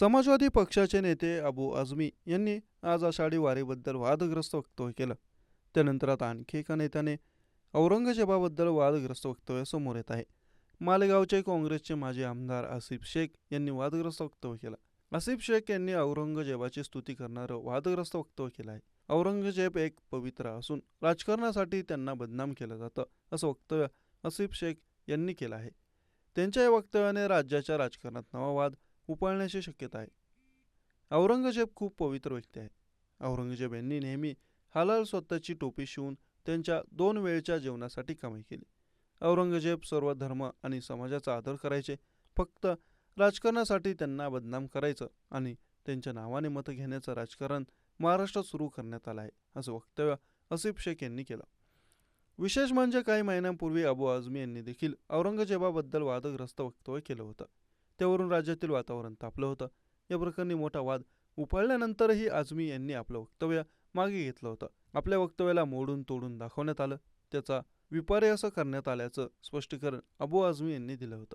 समाजवादी पक्षाचे नेते अबू आझमी यांनी आज आषाढी वारीबद्दल वादग्रस्त वक्तव्य केलं. त्यानंतर आता आणखी एका नेत्याने औरंगजेबाबद्दल वादग्रस्त वक्तव्य समोर येत आहे. मालेगावचे काँग्रेसचे माजी आमदार आसिफ शेख यांनी वादग्रस्त वक्तव्य केलं. आसिफ शेख यांनी औरंगजेबाची स्तुती करणारं वादग्रस्त वक्तव्य केलं आहे. औरंगजेब एक पवित्र असून राजकारणासाठी त्यांना बदनाम केलं जातं असं वक्तव्य आसिफ शेख यांनी केलं आहे. त्यांच्या या वक्तव्याने राज्याच्या राजकारणात नवा वाद उपाळण्याची शक्यता आहे. औरंगजेब खूप पवित्र व्यक्ती आहे औरंगजेब यांनी नेहमी हलाल स्वतःची टोपी शिवून त्यांच्या दोन वेळच्या जेवणासाठी कमाई केली. औरंगजेब सर्व धर्म आणि समाजाचा आदर करायचे. फक्त राजकारणासाठी त्यांना बदनाम करायचं आणि त्यांच्या नावाने मतं घेण्याचं राजकारण महाराष्ट्रात सुरू करण्यात आलं आहे असं वक्तव्य असिफ शेख यांनी केलं. विशेष म्हणजे काही महिन्यांपूर्वी अबू आझमी यांनी देखील औरंगजेबाबद्दल वादग्रस्त वक्तव्य केलं होतं. त्यावरून राज्यातील वातावरण तापलं होतं. या प्रकरणी मोठा वाद उफाळल्यानंतरही आझमी यांनी आपलं वक्तव्य मागे घेतलं होतं. आपल्या वक्तव्याला मोडून तोडून दाखवण्यात आलं. त्याचा विपर्यास करण्यात आल्याचं स्पष्टीकरण अबू आझमी यांनी दिलं होतं.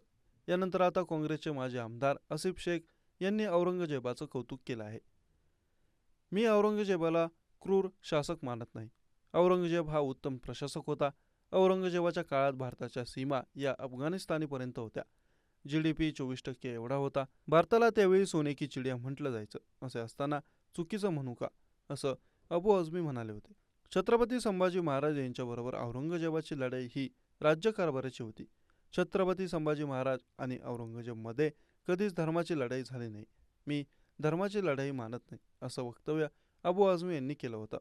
यानंतर आता काँग्रेसचे माजी आमदार आसिफ शेख यांनी औरंगजेबाचं कौतुक केलं आहे. मी औरंगजेबाला क्रूर शासक मानत नाही. औरंगजेब हा उत्तम प्रशासक होता. औरंगजेबाच्या काळात भारताच्या सीमा या अफगाणिस्तानीपर्यंत होत्या. जी डी पी चोवीस टक्के एवढा होता. भारताला त्यावेळी सोने की चिडिया म्हटलं जायचं असे असताना चुकीचं म्हणू का? असं अबू आझमी म्हणाले होते. छत्रपती संभाजी महाराज यांच्याबरोबर औरंगजेबाची लढाई ही राज्यकारभाराची होती. छत्रपती संभाजी महाराज आणि औरंगजेबमध्ये कधीच धर्माची लढाई झाली नाही. मी धर्माची लढाई मानत नाही असं वक्तव्य अबू आझमी यांनी केलं होतं.